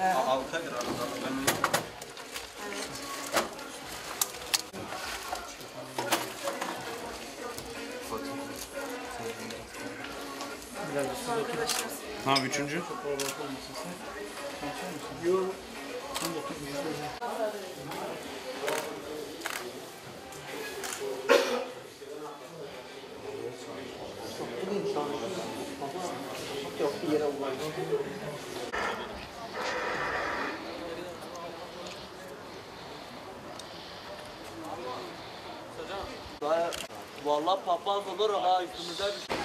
Evet. Arkadaşlar. Ha üçüncü. Vallahi papaz olur ha üstümüze bir şey.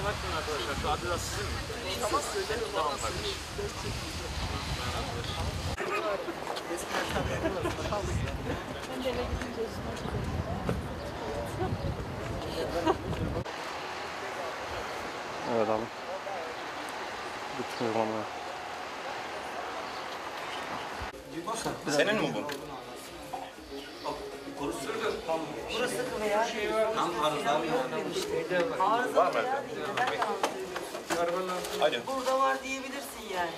Çantalar kimin arkadaşlar? Şu Adidas sizin mi? Tamam söylerim. Tamam kardeşim. Evet abi. Bütün uygulamalar. Senin mi bu? Veya Tam arızalı yani. arızalı ya. Neden. Burada var diyebilirsin yani.